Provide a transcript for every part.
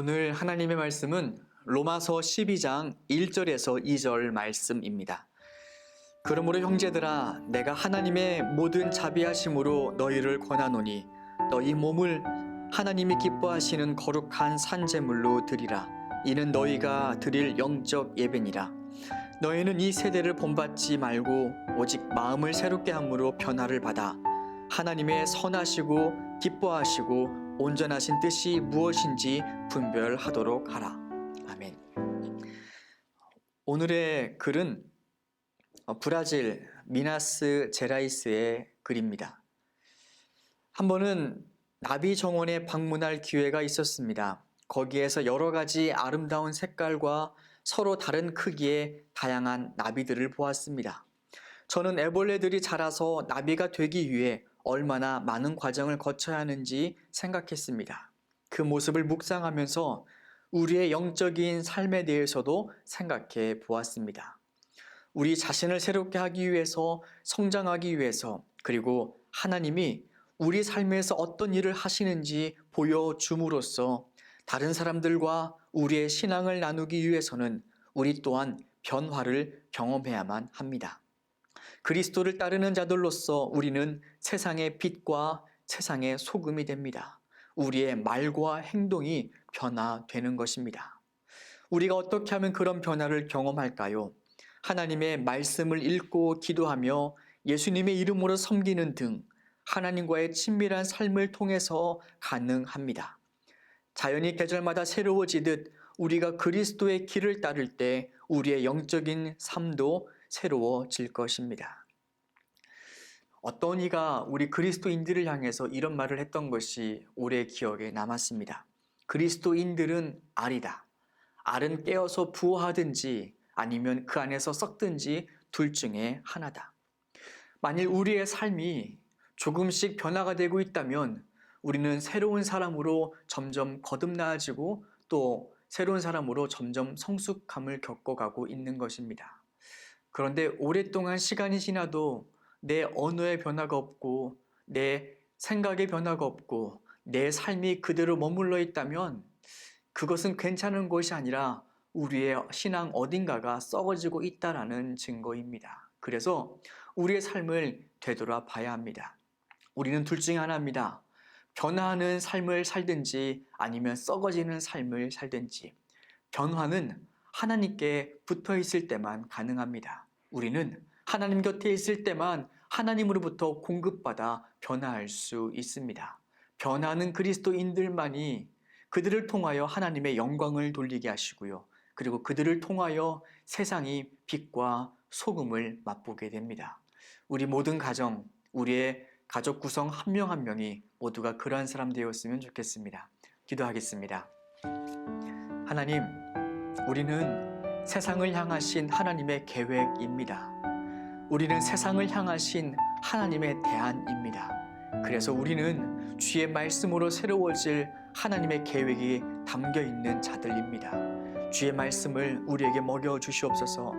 오늘 하나님의 말씀은 로마서 12장 1절에서 2절 말씀입니다. 그러므로 형제들아 내가 하나님의 모든 자비하심으로 너희를 권하노니 너희 몸을 하나님이 기뻐하시는 거룩한 산제물로 드리라 이는 너희가 드릴 영적 예배니라 너희는 이 세대를 본받지 말고 오직 마음을 새롭게 함으로 변화를 받아 하나님의 선하시고 기뻐하시고 온전하신 뜻이 무엇인지 분별하도록 하라. 아멘. 오늘의 글은 어, 브라질 미나스 제라이스의 글입니다. 한 번은 나비 정원에 방문할 기회가 있었습니다. 거기에서 여러 가지 아름다운 색깔과 서로 다른 크기의 다양한 나비들을 보았습니다. 저는 애벌레들이 자라서 나비가 되기 위해 얼마나 많은 과정을 거쳐야 하는지 생각했습니다. 그 모습을 묵상하면서 우리의 영적인 삶에 대해서도 생각해 보았습니다. 우리 자신을 새롭게 하기 위해서 성장하기 위해서 그리고 하나님이 우리 삶에서 어떤 일을 하시는지 보여줌으로써 다른 사람들과 우리의 신앙을 나누기 위해서는 우리 또한 변화를 경험해야만 합니다. 그리스도를 따르는 자들로서 우리는 세상의 빛과 세상의 소금이 됩니다. 우리의 말과 행동이 변화되는 것입니다. 우리가 어떻게 하면 그런 변화를 경험할까요? 하나님의 말씀을 읽고 기도하며 예수님의 이름으로 섬기는 등 하나님과의 친밀한 삶을 통해서 가능합니다. 자연이 계절마다 새로워지듯 우리가 그리스도의 길을 따를 때 우리의 영적인 삶도 새로워질 것입니다. 어떤 이가 우리 그리스도인들을 향해서 이런 말을 했던 것이 오래 기억에 남았습니다. 그리스도인들은 알이다. 알은 깨어서 부화하든지 아니면 그 안에서 썩든지 둘 중에 하나다. 만일 우리의 삶이 조금씩 변화가 되고 있다면 우리는 새로운 사람으로 점점 거듭나아지고 또 새로운 사람으로 점점 성숙함을 겪어가고 있는 것입니다. 그런데 오랫동안 시간이 지나도 내 언어의 변화가 없고 내 생각의 변화가 없고 내 삶이 그대로 머물러 있다면 그것은 괜찮은 것이 아니라 우리의 신앙 어딘가가 썩어지고 있다라는 증거입니다. 그래서 우리의 삶을 되돌아 봐야 합니다. 우리는 둘 중에 하나입니다. 변화하는 삶을 살든지 아니면 썩어지는 삶을 살든지 변화는 하나님께 붙어 있을 때만 가능합니다. 우리는 하나님 곁에 있을 때만 하나님으로부터 공급받아 변화할 수 있습니다. 변화는 그리스도인들만이 그들을 통하여 하나님의 영광을 돌리게 하시고요. 그리고 그들을 통하여 세상이 빛과 소금을 맛보게 됩니다. 우리 모든 가정, 우리의 가족 구성 한 명한 명이 모두가 그러한 사람 되었으면 좋겠습니다. 기도하겠습니다. 하나님, 우리는 세상을 향하신 하나님의 계획입니다. 우리는 세상을 향하신 하나님의 대안입니다. 그래서 우리는 주의 말씀으로 새로워질 하나님의 계획이 담겨 있는 자들입니다. 주의 말씀을 우리에게 먹여 주시옵소서.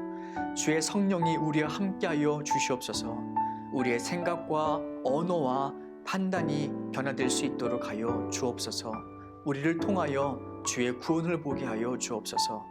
주의 성령이 우리와 함께하여 주시옵소서. 우리의 생각과 언어와 판단이 변화될 수 있도록 하여 주옵소서. 우리를 통하여 주의 구원을 보게 하여 주옵소서.